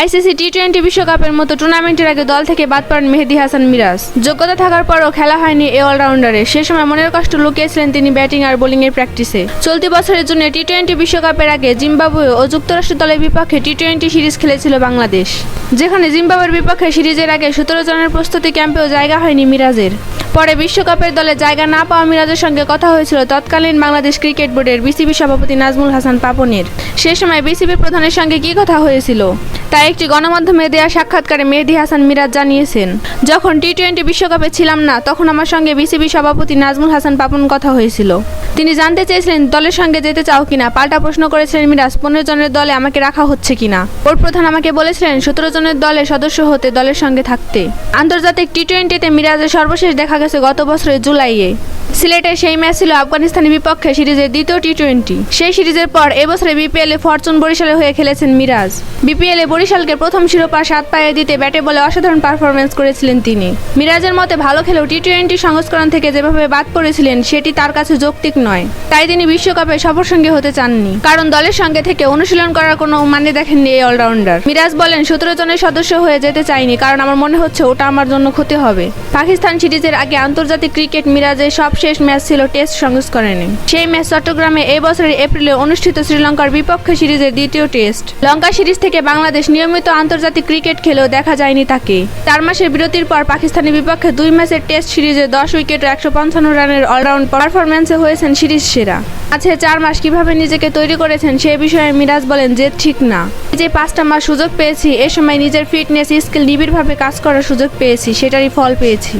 ICC T twenty বিশ্বকাপের মতো টুর্নামেন্টের আগে দল থেকে বাদ পড়েন মেহেদি হাসান মিরাজ। যোগ্যতা থাকার পরও খেলা হয়নি এ অলরাউন্ডারে। সে সময় মনের কষ্ট লুকিয়েছিলেন তিনি ব্যাটিং আর বোলিংয়ের প্র্যাকটিসে। চলতি বছরের জন্য টি টোয়েন্টি বিশ্বকাপের আগে জিম্বাবুয়ে ও যুক্তরাষ্ট্র দলের বিপক্ষে টি টোয়েন্টি সিরিজ খেলেছিল বাংলাদেশ। যেখানে জিম্বাবুয়ের বিপক্ষে সিরিজের আগে সতেরো জনের প্রস্তুতি ক্যাম্পেও জায়গা হয়নি মিরাজের। পরে বিশ্বকাপের দলে জায়গা না পাওয়া মিরাজের সঙ্গে কথা হয়েছিল তৎকালীন বাংলাদেশ ক্রিকেট বোর্ডের বিসিবি সভাপতি নাজমুল হাসান পাপনের। সে সময় বিসিবি প্রধানের সঙ্গে কি কথা হয়েছিল? তাই একটি গণমাধ্যমে দেওয়া সাক্ষাৎকারে মেহেদি হাসান মিরাজ জানিয়েছেন, যখন টি টোয়েন্টি বিশ্বকাপে ছিলাম না, তখন আমার সঙ্গে বিসিবি সভাপতি নাজমুল হাসান পাপন কথা হয়েছিল। তিনি জানতে চেয়েছিলেন দলের সঙ্গে যেতে চাও কিনা। পাল্টা প্রশ্ন করেছিলেন মিরাজ, পনেরো জনের দলে আমাকে রাখা হচ্ছে কিনা? ওর প্রধান আমাকে বলেছিলেন, সতেরো জনের দলে সদস্য হতে দলের সঙ্গে থাকতে। আন্তর্জাতিক টি টোয়েন্টিতে মিরাজের সর্বশেষ দেখা গেছে গত বছরের জুলাইয়ে। সিলেটের সেই ম্যাচ ছিল আফগানিস্তানের বিপক্ষে সিরিজের দ্বিতীয় টি টোয়েন্টি সেই সিরিজের পর এবছরে বিপিএলে ফরচুন বরিশালে হয়ে খেলেছেন মিরাজ। বিপিএলে বরিশালকে প্রথম শিরোপা সাত পায়ে দিতে ব্যাটে বলে অসাধারণ পারফরমেন্স করেছিলেন তিনি। মিরাজের মতে ভালো খেলেও টি টোয়েন্টি সংস্করণ থেকে যেভাবে বাদ পড়েছিলেন, সেটি তার কাছে যৌক্তিক নয়। তাই তিনি বিশ্বকাপে সফর সঙ্গে হতে চাননি। কারণ দলের সঙ্গে থেকে অনুশীলন করার কোনো মানে দেখেননি এই অলরাউন্ডার। মিরাজ বলেন, সতেরো জনের সদস্য হয়ে যেতে চাইনি, কারণ আমার মনে হচ্ছে ওটা আমার জন্য ক্ষতি হবে। পাকিস্তান সিরিজের আগে আন্তর্জাতিক ক্রিকেট মিরাজের সবশেষ ম্যাচ ছিল টেস্ট সংস্করণে। সেই ম্যাচ চট্টগ্রামে এই বছরের এপ্রিলে অনুষ্ঠিত শ্রীলঙ্কার বিপক্ষে সিরিজের দ্বিতীয় টেস্ট। লঙ্কা সিরিজ থেকে বাংলাদেশ নিয়মিত আন্তর্জাতিক ক্রিকেট খেলেও দেখা যায়নি তাকে। চার মাসের বিরতির পর পাকিস্তানের বিপক্ষে দুই ম্যাচের টেস্ট সিরিজে দশ উইকেট ও একশো পঞ্চান্ন রানের অলরাউন্ড পারফরম্যান্সে হয়েছেন সিরিজ সেরা। আছে চার মাস কীভাবে নিজেকে তৈরি করেছেন সে বিষয়ে মিরাজ বলেন যে ঠিক না। যে পাঁচটা মাস সুযোগ পেয়েছি, এ সময় নিজের ফিটনেস, স্কিল নিবিড়ভাবে কাজ করার সুযোগ পেয়েছি, সেটারই ফল পেয়েছি।